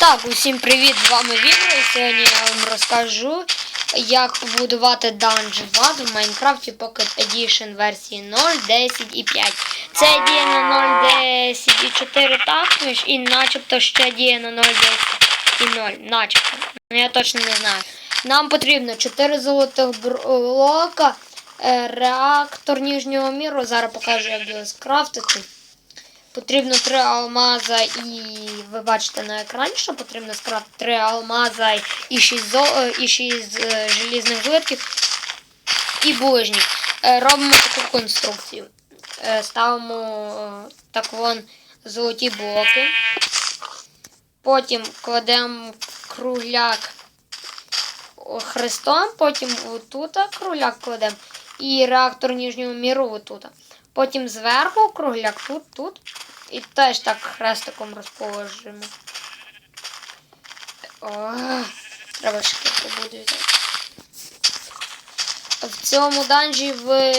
Так, усім привіт! З вами Вігра і сьогодні я вам розкажу, як побудувати данж вад в Майнкрафті Pocket Edition версії 0.10 і 5. Це діє на 0.10 і 4 також, і начебто ще діє на 0.10 і 0. Начебто. Ну я точно не знаю. Нам потрібно 4 золотих блока, е, реактор ніжнього міру. Зараз покажу, як його скрафтити. Потрібно три алмаза і ви бачите на екрані, що потрібно скрафтити три алмаза і 6, зо... е, і 6 е, желізних злитків і булижні. Е, Робимо таку конструкцію. Ставимо так вон золоті блоки. Потім кладемо кругляк хрестом, потім отут кругляк кладемо і реактор ніжнього міру отут. Потім зверху кругляк тут, тут. І теж так хрестиком розположимо. О, треба ще побудувати. В цьому данжі ви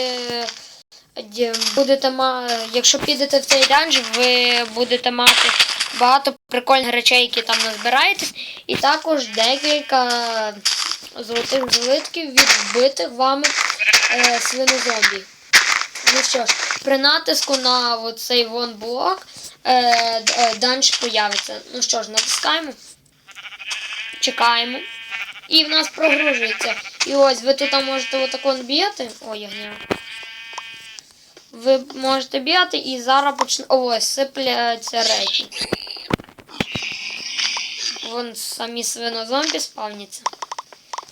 будете ма... Якщо підете в цей данж, ви будете мати багато прикольних речей, які там назбираєтесь. І також декілька золотих злитків від вами е, свинозомбі. Ну що ж, при натиску на цей вон блок е, е, данж появиться. Ну що ж, натискаємо. Чекаємо. І в нас прогружується. І ось ви тут можете отако бігати. Ой, я гняв. Ви можете бігати і зараз почне. Ось сипляться речі. Вон самі свинозомбі спавняться.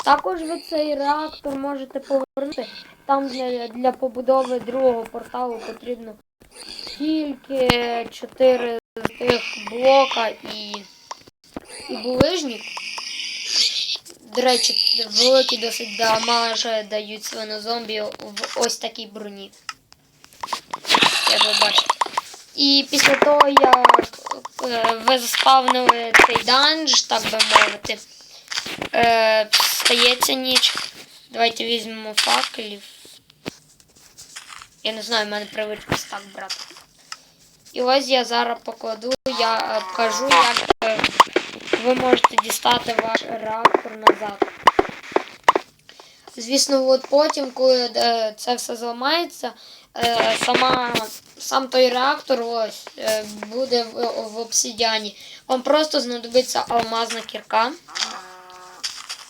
Також ви цей реактор можете повернути. Там для, для побудови другого порталу потрібно тільки 4 з тих блока і, і булижник. До речі, великі досить дамажі дають свинозомбі в ось такій броні. Як ви бачите. І після того, як е, ви заспавнили цей данж, так би мовити, е, стається ніч. Давайте візьмемо факелів. Я не знаю, в мене привичка так брати. І ось я зараз покладу, я е, покажу, як е, ви можете дістати ваш реактор назад. Звісно, от потім, коли е, це все зламається, сама, сам той реактор ось, буде в обсидіані. Вам просто знадобиться алмазна кірка.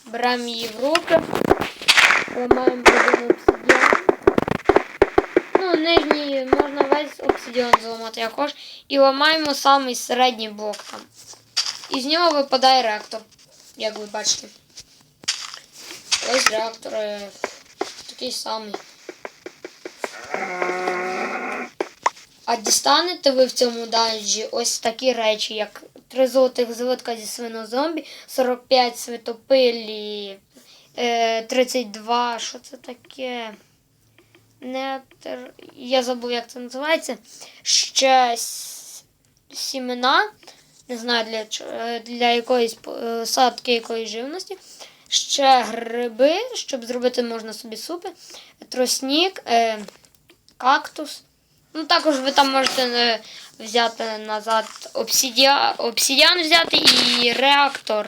Беремо руки. Ламаємо один обсидіан. Ну, нижній можна весь обсидіан зламати хочеш. І ламаємо самий середній блок там. І з нього випадає реактор, як ви бачите. Ось реактор е, такий самий. А дістанете ви в цьому данжі ось такі речі, як 3 золотих злитка зі свинозомбі, 45 світопилі, е, 32, що це таке? Нектар. Я забув, як це називається. Ще сімена. Не знаю для, е, для якоїсь е, садки якоїсь живності. Ще гриби, щоб зробити можна собі супи. Тростник, е, кактус. Ну, також ви там можете е, взяти назад обсидіан, обсидіан взяти і реактор,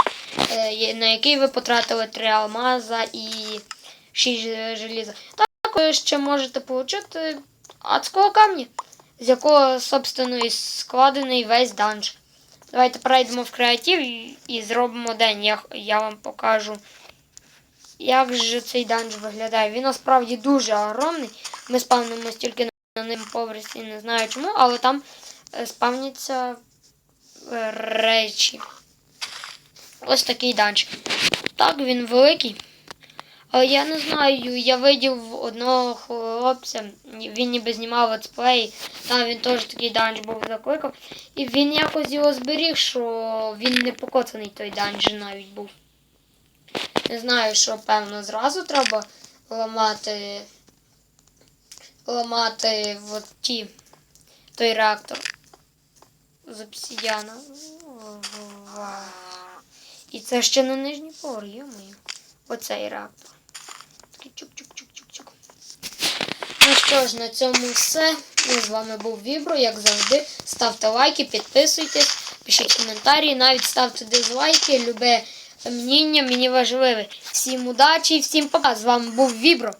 е, на який ви потратили 3 алмаза і 6 желіза. Також ще можете отримати адського камня, з якого, собственно, і складений весь данж. Давайте перейдемо в креатив і, зробимо день. Я, я вам покажу, як же цей данж виглядає. Він насправді дуже огромний. Ми спавнимось тільки на ним поверсі, не знаю чому, але там е, спавняться е, речі. Ось такий данж. Так, він великий. Але я не знаю, я видів одного хлопця, він ніби знімав летсплей, там він теж такий данж був закликав. І він якось його зберіг, що він не покоцаний той данж навіть був. Не знаю, що певно зразу треба ламати. Ламати от ті, той реактор з обсидіана. Вау. І це ще на нижній поверх, йомаю. Оцей реактор. Такий чук-чук-чук-чук-чук. Ну що ж, на цьому все. Ну, з вами був Вібро, як завжди. Ставте лайки, підписуйтесь, пишіть коментарі, навіть ставте дизлайки, любе мнення мені важливе. Всім удачі і всім пока. З вами був Вібро.